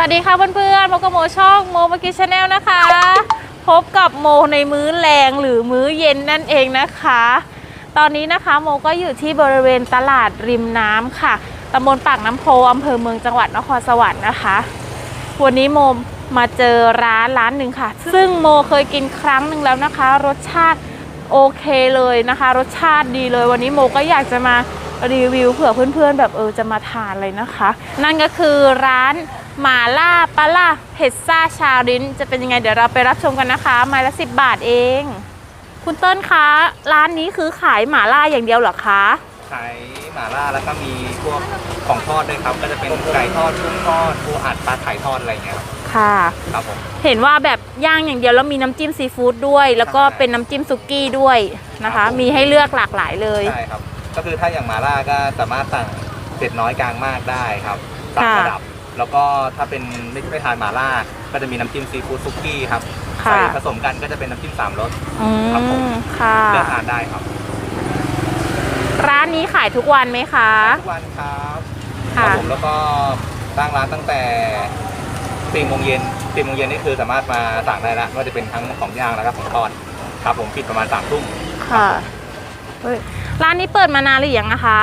วัสดีค่ะเพื่อนๆพบกับโมช่องโมมากิชาแนลนะคะ พบกับโมในมื้อแรงหรือมื้อเย็นนั่นเองนะคะ ตอนนี้นะคะโมก็อยู่ที่บริเวณตลาดริมน้ำค่ะตำบลปากน้ำโพอำเภอเมืองจังหวัดนครสวรรค์นะคะ วันนี้โมมาเจอร้านร้านหนึ่งค่ะ ซึ่งโมเคยกินครั้งหนึ่งแล้วนะคะ รสชาติโอเคเลยนะคะ รสชาติดีเลย วันนี้โมก็อยากจะมารีวิวเผื่อเพื่อนๆ แบบเออจะมาทานเลยนะคะ นั่นก็คือร้าน หมาล่าปลาล่าเผ็ดซ่าชาลินจะเป็นยังไงเดี๋ยวเราไปรับชมกันนะคะไม้ละสิบบาทเอง คุณเติ้ลคะร้านนี้คือขายหมาล่าอย่างเดียวเหรอคะขายหม่าล่าแล้วก็มีพวกของทอดด้วยครับ ก็จะเป็นไก่ทอดกุ้งทอดปูอัดปลาไข่ทอดอะไรอย่างเงี้ยครับค่ะ ครับผมเห็นว่าแบบย่างอย่างเดียวแล้วมีน้ำจิ้มซีฟู้ดด้วย แล้วก็เป็นน้ำจิ้มซุกี้ด้วยนะคะ มีให้เลือกหลากหลายเลยใช่ครับ ก็คือถ้าอย่างหม่าล่าก็สามารถสั่งเผ็ดน้อยกลางมากได้ครับสั่งค่ะระดับ แล้วก็ถ้าเป็นไม่ไม่ทานหม่าล่า ก็จะมีน้ำจิ้มซีฟู้ดซุกี้ครับค่ะ ใส่ผสมกันก็จะเป็นน้ำจิ้มสามรส อืครับผม มค่ะ เลือกทานได้ครับร้านนี้ขายทุกวันไหมคะ ทุกวันครับคค่ะรับผมแล้วก็ตั้งร้านตั้งแต่สี่โมงเย็นสี่โมงเย็นนี่คือสามารถมาสั่งได้แล้วไม่ว่าจะเป็นทั้งของย่างแล้วก็ของทอดครับผมปิดประมาณสามทุ่มค่ะเฮ้ยร้านนี้เปิดมานานหรือยังนะคะ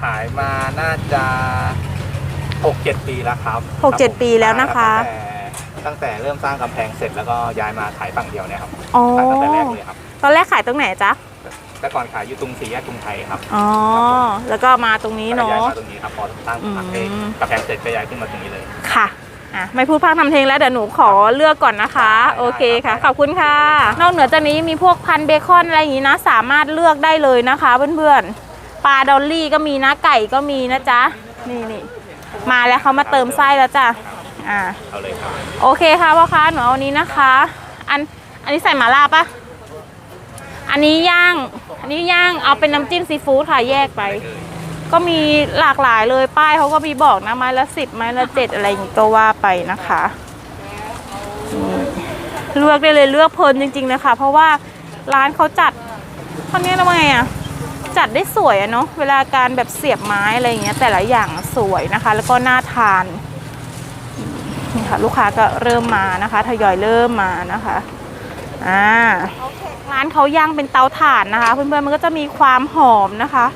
ขายมาน่าจะ หกเจ็ดปีแล้วครับหกเจ็ดรับผมปีแล้วนะคะตั้งแต่ตั้งแต่เริ่มสร้างกำแพงเสร็จแล้วก็ย้ายมาขายฝั่งเดียวเนี่ยครับอ๋อขายตั้งแต่แรกเลยครับตอนแรกขายตรงไหนจ๊ะแต่ก่อนขายอยู่ตรงสี่แยกกรุงไทยครับอ๋อแล้วก็มาตรงนี้แล้วก็ย้ายเนาะมาตรงนี้ครับพอสร้างอืมกำแพงกำแพงเสร็จก็ย้ายขึ้นมาตรงนี้เลยค่ะอะไม่พูดพากทำเพลงแล้วเดี๋ยวหนูขอเลือกก่อนนะคะได้โอเคค่ะได้ขอบคุณค่ะ นอกเหนือจากนี้มีพวกพันเบคอนอะไรอย่างนี้นะ สามารถเลือกได้เลยนะคะเพื่อนๆปลาดอลลี่ก็มีนะไก่ก็มีนะจ๊ะ นี่นี่ มาแล้วเขามาเติมไส้แล้วจ้ะอ่าเอาเลยครับโอเคค่ะพ่อค้าหนูเอาอันนี้นะคะ อันอันนี้ใส่หมาล่าปะอันนี้ย่าง อันนี้ย่างเอาเป็นน้ำจิ้มซีฟู้ดค่ะแยกไป ก็มีหลากหลายเลยป้ายเขาก็มีบอกนะไม้ละสิบไม้ละเจ็ดอะไรอย่างนี้ก็ว่าไปนะคะนี่เลือกได้เลยเลือกเพลินจริง ๆ นะคะ เพราะว่าร้านเขาจัดเขาเนี้ยทำไงอะ จัดได้สวยอะเนาะเวลาการแบบเสียบไม้อะไรอย่างเงี้ยแต่ละอย่างสวยนะคะ แล้วก็น่าทานนี่ค่ะลูกค้าก็เริ่มมานะคะทยอยเริ่มมานะคะอ่าร้านเขาย่างเป็นเตาถ่านนะคะ เพื่อนๆมันก็จะมีความหอมนะคะ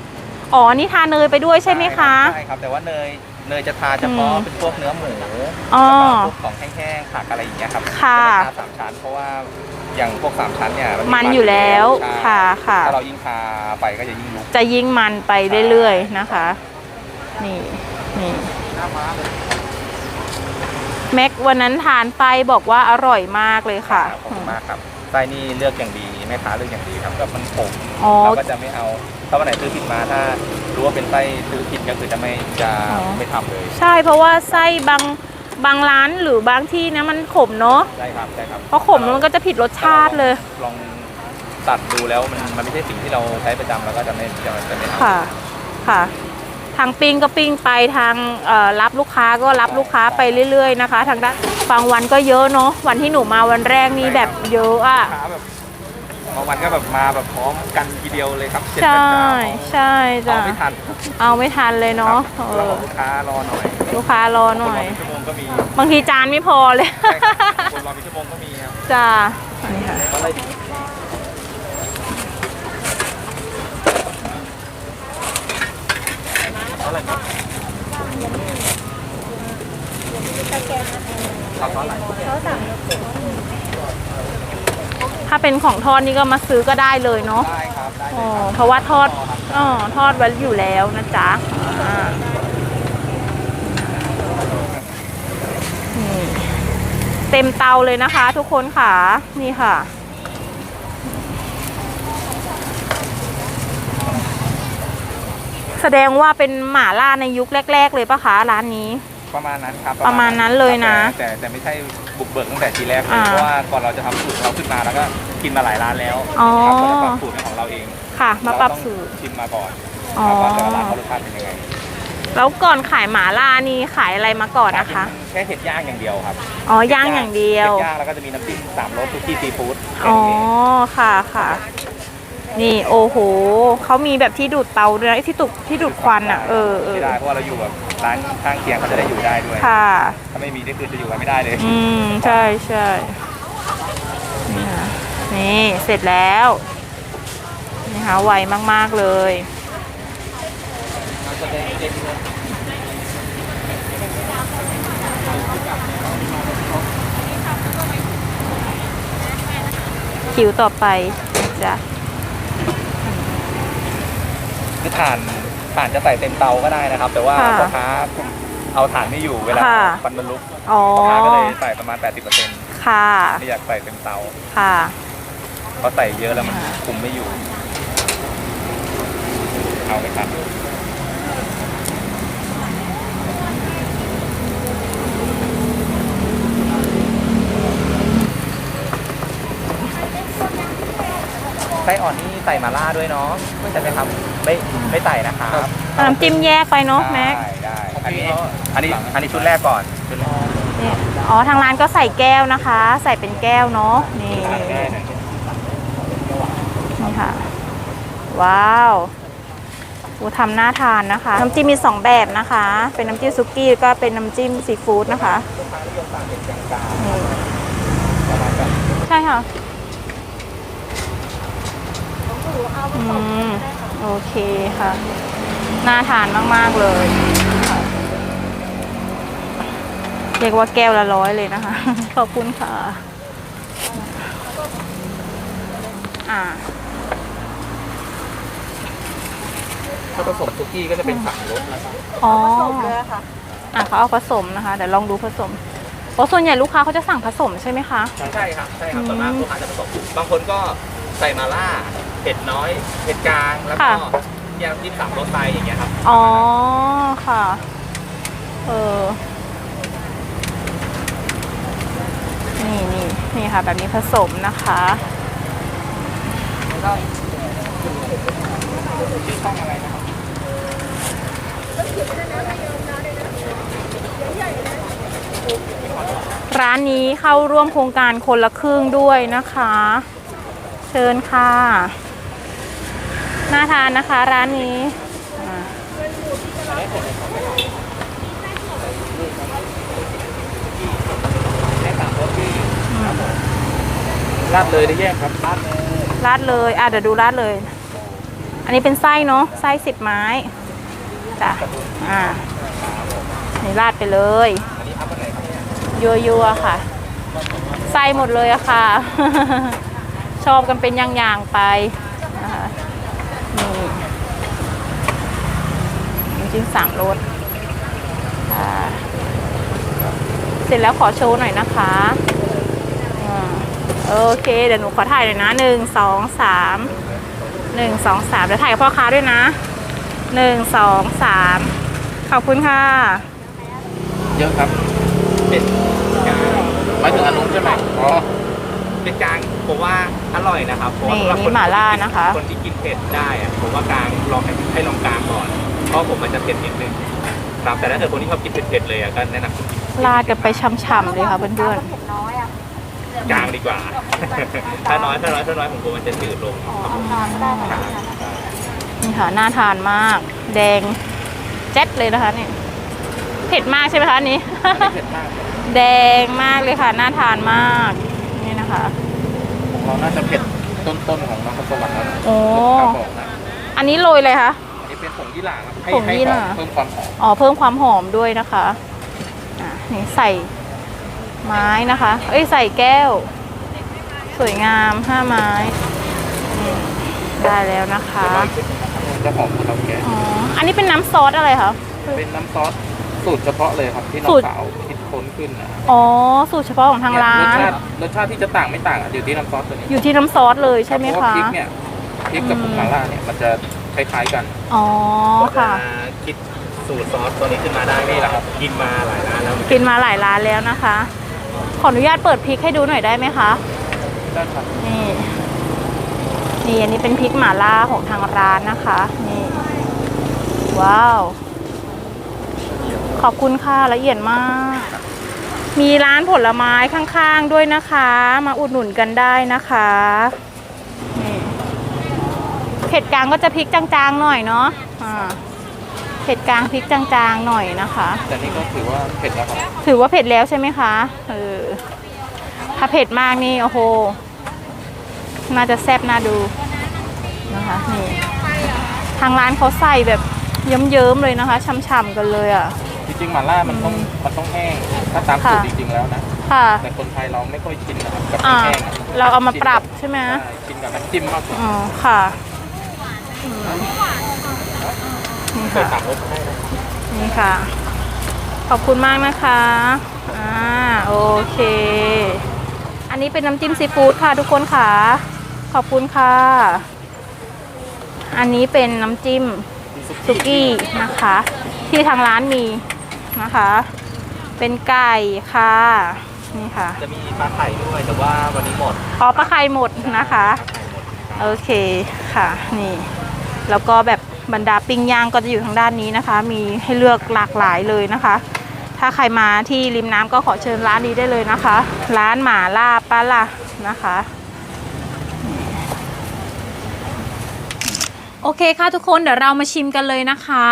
อ๋อนี่ทาเนยไปด้วยใช่ไหมคะใช่ครับแต่ว่าเนยเนยจะทาเฉพาะอืมเป็นพวกเนื้อหมูอ๋อแล้วก็พวกของแห้งๆผักอะไรอย่างเงี้ยครับค่ะจะไม่ทาสามชั้นเพราะว่า อย่างพวกสามชั้นเนี่ยมันอยู่แล้วใช่ค่ะค่ะถ้าเรายิ่งทาไปก็จะยิ่งลุกจะยิ่งมันไปเรื่อยๆนะคะ นี่นี่แม็กวันนั้นทานไปบอกว่าอร่อยมากเลยค่ะขอบคุณมากครับไส้นี่เลือกอย่างดีแม่ค้าเลือกอย่างดีครับก็มันขมอ๋อเราก็จะไม่เอาถ้าวันไหนซื้อผิดมาถ้ารู้ว่าเป็นไส้ซื้อผิดก็คือจะไม่จะอ๋อไม่ทำเลย ใช่เพราะว่าไส้บาง บางร้านหรือบางที่นะมันขมเนาะใช่ครับใช่ครับเพราะขมแล้วมันก็จะผิดรสชาติเลย ลองตัดดูแล้วมันมันไม่ใช่สิ่งที่เราใช้ประจำเราก็จะไม่จะจะไม่ทำค่ะ ค่ะ ทางปิ้งก็ปิ้งไปทางเอ่อรับลูกค้าก็รับลูกค้าไปเรื่อยๆนะคะ ทางด้านบางวันก็เยอะเนาะวันที่หนูมาวันแรกนี่แบบเยอะอะลูกค้าแบบ บางวันก็แบบมาแบบพร้อมกันทีเดียวเลยครับเจ็ดใช่แปดเจ้าใช่เอาจ้ะไม่ทันเอาไม่ทันเลยเนาะครับเอเราอบอกลูกค้ารอหน่อยลูกค้ารอหน่อย คนรอเป็นชั่วโมงก็มีบางทีจานไม่พอเลย ใช่ครับคนรอเป็นชั่วโมงก็มีครับจ้าอันนี้ค่ะ อะไรดีอะไรครับเอาเท่าไหร่ ถ้าเป็นของทอดนี่ก็มาซื้อก็ได้เลยเนาะได้ครับได้เลอ๋อยครับเพราะว่าทอดอ๋อทอดไว้อยู่แล้วนะจ๊ะอ่านี่เต็มเตาเลยนะคะ ทุกคนค่ะ นี่ค่ะ แสดงว่าเป็นหม่าล่าในยุคแรก ๆ เลยปะคะร้านนี้ ประมาณนั้นครับประมาณนั้นเลยนะ แต่แต่แต่ไม่ใช่ บุกเบิกตั้งแต่ทีแรกเลยอ่าเพราะว่าก่อนเราจะทำสูตรเราขึ้นมาแล้วก็กินมาหลายร้านแล้วอ๋อ ครับก็จะปรับสูตรเป็นของเราเองค่ะ มาปรับสูตร เาต้องชิมมาก่อนอ๋อ ครับว่าแต่ละร้านเขารสชาติเป็นยังไงแล้วก่อนขายหม่าล่านี่ขายอะไรมาก่อนนะคะ แค่เห็ดย่างอย่างเดียวครับอ๋อย่างอย่างเดียว เห็ดย่างแล้วก็จะมีน้ำจิ้มสามรสทุกที่ซีฟู้ดแค่อ๋อนี้เองค่ะค่ะ นี่โอ้โหเขามีแบบที่ดูดเตาด้วยนะไอ้ที่ตุกที่ดูดควันอะเออเออ ไม่ได้เพราะว่าเราอยู่แบบร้านข้างเคียงเขาจะได้อยู่ได้ด้วย ค่ะ ถ้าไม่มีนี่คือจะอยู่กันไม่ได้เลย อืม ใช่ใช่นี่ค่ะนี่เสร็จแล้ว นี่ค่ะไวมาก ๆ เลย คิวต่อไปจ้ะ คือถ่านถ่านจะใส่เต็มเตาก็ได้นะครับ แต่ว่าค่ะพ่อค้าคุมเอาถ่านไม่อยู่เวลาค่ะ ควันมันลุกอ๋อ พ่อค้าก็เลยใส่ประมาณ 80%ค่ะ ไม่อยากใส่เต็มเตาค่ะ เพราะใส่เยอะแล้วมันค่ะ คุมไม่อยู่ เอาไหมครับไส้อ่อนนี่ใส่มาล่าด้วยเนาะใช่ไหมครับ ไม่ไม่ใส่นะครับ เอาน้ำจิ้มแยกไปเนาะแม็ก ได้ได้อันนี้อันนี้อันนี้ชุดแรกก่อนชุดแรกนี่อ๋อ ทางร้านก็ใส่แก้วนะคะ ใส่เป็นแก้วเนาะ นี่ทานง่ายหน่อยนี่ค่ะ ว้าวอูทำน่าทานนะคะ น้ำจิ้มมีสองแบบนะคะ เป็นน้ำจิ้มซุกี้แล้วก็เป็นน้ำจิ้มซีฟู้ดนะคะนี่ใช่ค่ะอืม โอเคค่ะ น่าทานมาก ๆ เลยค่ะเรียกว่าแก้วละร้อยเลยนะคะ ขอบคุณค่ะ อ่าถ้าผสมซุกี้ก็จะเป็นสั่งรสนะครับอ๋ออะเขาเอาผสมนะคะเดี๋ยวลองดูผสมเพราะส่วนใหญ่ลูกค้าเขาจะสั่งผสมใช่ไหมคะ ใช่ครับใช่ครับอืมส่วนมากลูกค้าจะผสม บางคนก็ใส่มาล่าเผ็ดน้อยเผ็ดกลางแล้วก็ค่ะ ยำจิ้มสามรสไปอย่างเงี้ยครับอ๋อค่ะ เออ นี่นี่นี่ค่ะ แบบนี้ผสมนะคะ ชื่อช่องอะไรนะครับร้านนี้เข้าร่วมโครงการคนละครึ่งด้วยนะคะ เชิญค่ะ น่าทานนะคะร้านนี้อ่าได้สามรสที่ราดเลยได้แยกครับราดเลยราดเลยอะเดี๋ยวดูราดเลย อันนี้เป็นไส้เนาะไส้สิบไม้จ้ะอ่านี่ราดไปเลยอันนี้อัพอันไหนครับเนี่ยยัวๆค่ะไส้หมดเลยอะค่ะ ชอบกันเป็นอย่างๆไปนะคะ นี่น้ำจิ้มสามรสเสร็จแล้วขอโชว์หน่อยนะคะอ่าโอเค เดี๋ยวหนูขอถ่ายหน่อยนะหนึ่งสองสามหนึ่งสองสามเดี๋ยวถ่ายกับพ่อค้าด้วยนะหนึ่งสองสามขอบคุณค่ะ เยอะครับเป็ดกลางหมายถึงอันนู้นใช่ไหมอ๋อเป็ดกลางผมว่า ร่อยนะครับเพราะว่านี่สำหรับนี่คนหม่าล่านะคะ คนที่กินเผ็ดได้อะผมว่ากลางลองให้ให้ลองกลางก่อนเพราะผมมันจะเผ็ดนิดนึงครับแต่ถ้าเกิดคนที่ชอบกินเผ็ดๆเลยอะก็แนะนำกินราดกันไปช่ำๆเลยค่ะเพื่อนกลางดีกว่า ถ้าน้อยถ้าน้อยถ้าน้อยผมกลัวมันจะจืดลงครับๆนี่ค่ะน่าทานมาก แดงแจ๊ดเลยนะคะเนี่ยเผ็ดมากใช่ไหมคะอันนี้เผ็ดมาก แดงมากเลยค่ะ น่าทานมาก นี่นะคะของ เราน่าจะเผ็ดต้นๆของน้องสวรรค์แล้วโอ้ครับผมนะอันนี้โรยเลยคะ อันนี้เป็นผงยี่หร่าครับให้ผงให้ยี่หร่า เพิ่มความหอมอ๋อเพิ่มความหอมด้วยนะคะอะนี่ใส่ไม้นะคะ เอ้ยใส่แก้ว สวยงามห้าไม้นี่ได้แล้วนะคะจะหอมของเราแกงอ๋อ อันนี้เป็นน้ำซอสอะไรคะ เป็นน้ำซอส สูตรเฉพาะเลยครับที่น้อสูงตรสาวคิดค้นขึ้นนะอ๋อ สูตรเฉพาะของทางร้ารสนชาติรสชาติที่จะต่างไม่ต่างอะอยู่ที่น้ำซอสตัวนี้อยู่ที่น้ำซอสเลยใช่ไหมเพราว่าคะ พริกเนี่ยพริกกับอืม ผงมาล่าเนี่ยมันจะคล้ายๆกัน อ๋อค่ะ คิดสูตรซอสตัวนี้ขึ้นมาได้นี่แหละครับกินมาหลายร้านแล้วกินมาหลายร้านแล้วนะคะ ขออนุญาตเปิดพริกให้ดูหน่อยได้ไหมคะ ได้ครับนี่นี่อันนี้เป็นพริกหม่าล่าของทางร้านนะคะ นี่ ว้าว ขอบคุณค่ะละเอียดมาก มีร้านผลไม้ข้างๆด้วยนะคะ มาอุดหนุนกันได้นะคะนี่เผ็ดกลางก็จะพริกจางๆหน่อยเนาะอ่าเผ็ดกลางพริกจางๆหน่อยนะคะ แต่นี่ก็ถือว่าเผ็ดแล้วครับถือว่าเผ็ดแล้วใช่ไหมคะเออถ้าเผ็ดมากนี่โอ้โหน่าจะแซ่บน่าดูนะคะนี่ทางร้านเขาใส่แบบเยิ้มๆเลยนะคะช่ำๆกันเลยอะ จริงๆหม่าล่ามันต้องมันต้องแห้งถ้าตามสูตรจริงๆแล้วนะค่ะ แต่คนไทยเราไม่ค่อยชินนะครับกับอ่า แห้งๆอะเราเอามาปรับใช่ไหมใช่ชินกับน้ำจิ้มมากกว่าอ๋อ ค่ะอืมนี่เคยค่ะ สั่งรสให้นะ นี่ค่ะ ขอบคุณมากนะคะ อ่า โอเค อันนี้เป็นน้ำจิ้มซีฟู้ดค่ะทุกคนค่ะ ขอบคุณค่ะ อันนี้เป็นน้ำจิ้มสุกี้นะคะ ที่ทางร้านมี นะคะ เป็นไก่ค่ะนี่ค่ะ จะมีปลาไข่ด้วยแต่ว่าวันนี้หมดอ๋อปลาไข่หมดนะคะ โอเคค่ะนี่ แล้วก็แบบบรรดาปิ้งย่างก็จะอยู่ทางด้านนี้นะคะ มีให้เลือกหลากหลายเลยนะคะ ถ้าใครมาที่ริมน้ำก็ขอเชิญร้านนี้ได้เลยนะคะ ร้านหมาล่าป้าล่ะนะคะโอเคค่ะทุกคนเดี๋ยวเรามาชิมกันเลยนะคะ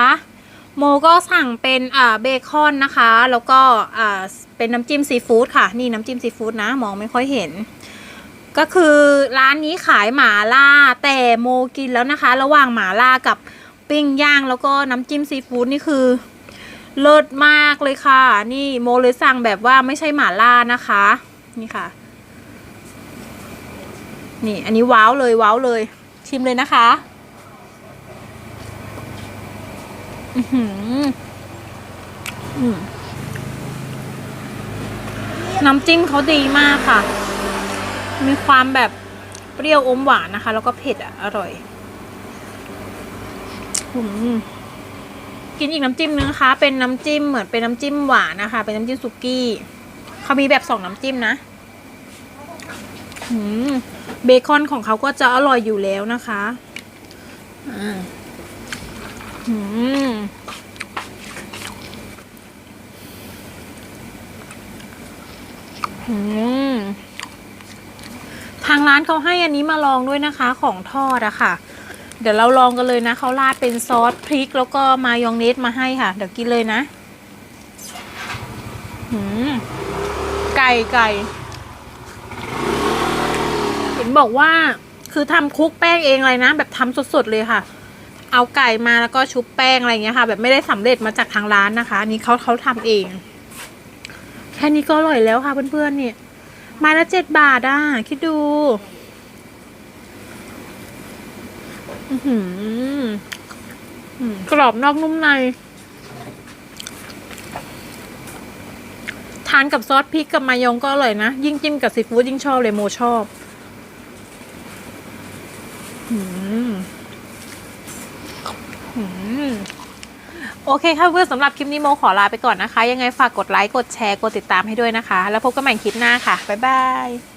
โมก็สั่งเป็นอ่าเบคอนนะคะ แล้วก็อ่าเป็นน้ำจิ้มซีฟู้ดค่ะ นี่น้ำจิ้มซีฟู้ดนะ มองไม่ค่อยเห็น ก็คือร้านนี้ขายหมาล่า แต่โมกินแล้วนะคะ ระหว่างหมาล่ากับปิ้งย่างแล้วก็น้ำจิ้มซีฟู้ดนี่คือเลิศมากเลยค่ะ นี่โมเลยสั่งแบบว่าไม่ใช่หมาล่านะคะ นี่ค่ะ นี่อันนี้ว้าวเลยว้าวเลย ชิมเลยนะคะ อืมน้ำจิ้มเขาดีมากค่ะ มีความแบบเปรี้ยวอมหวานนะคะ แล้วก็เผ็ดอะ อร่อยอืมกินอีกน้ำจิ้มนึงนะคะ เป็นน้ำจิ้มเหมือนเป็นน้ำจิ้มหวานนะคะ เป็นน้ำจิ้มสุกี้เขามีแบบสองน้ำจิ้มนะอืมเบคอนของเขาก็จะอร่อยอยู่แล้วนะคะ อ่าอืมอืม ทางร้านเขาให้อันนี้มาลองด้วยนะคะของทอดอะค่ะ เดี๋ยวเราลองกันเลยนะเขาราดเป็นซอสพริกแล้วก็มายองเนสมาให้ค่ะ เดี๋ยวกินเลยนะหืมไก่ไก่เห็นบอกว่าคือทำคลุกแป้งเองเลยนะ แบบทำสดๆเลยค่ะ เอาไก่มาแล้วก็ชุบแป้งอะไรอย่างเงี้ยค่ะ แบบไม่ได้สำเร็จมาจากทางร้านนะคะ อันนี้เขาเขาทำเอง แค่นี้ก็อร่อยแล้วค่ะเพื่อนๆเนี่ยไม้ละเจ็ดบาทอะ คิดดูอื้อหือกรอบนอกนุ่มใน ทานกับซอสพริกกับมายองก็อร่อยนะ ยิ่งจิ้มกับซีฟู้ดยิ่งชอบเลยโมชอบ อืมอืม โอเคค่ะเพื่อนสำหรับคลิปนี้โมขอลาไปก่อนนะคะ ยังไงฝากกดไลค์กดแชร์กดติดตามให้ด้วยนะคะ แล้วพบกันใหม่คลิปหน้าค่ะ บ๊ายบาย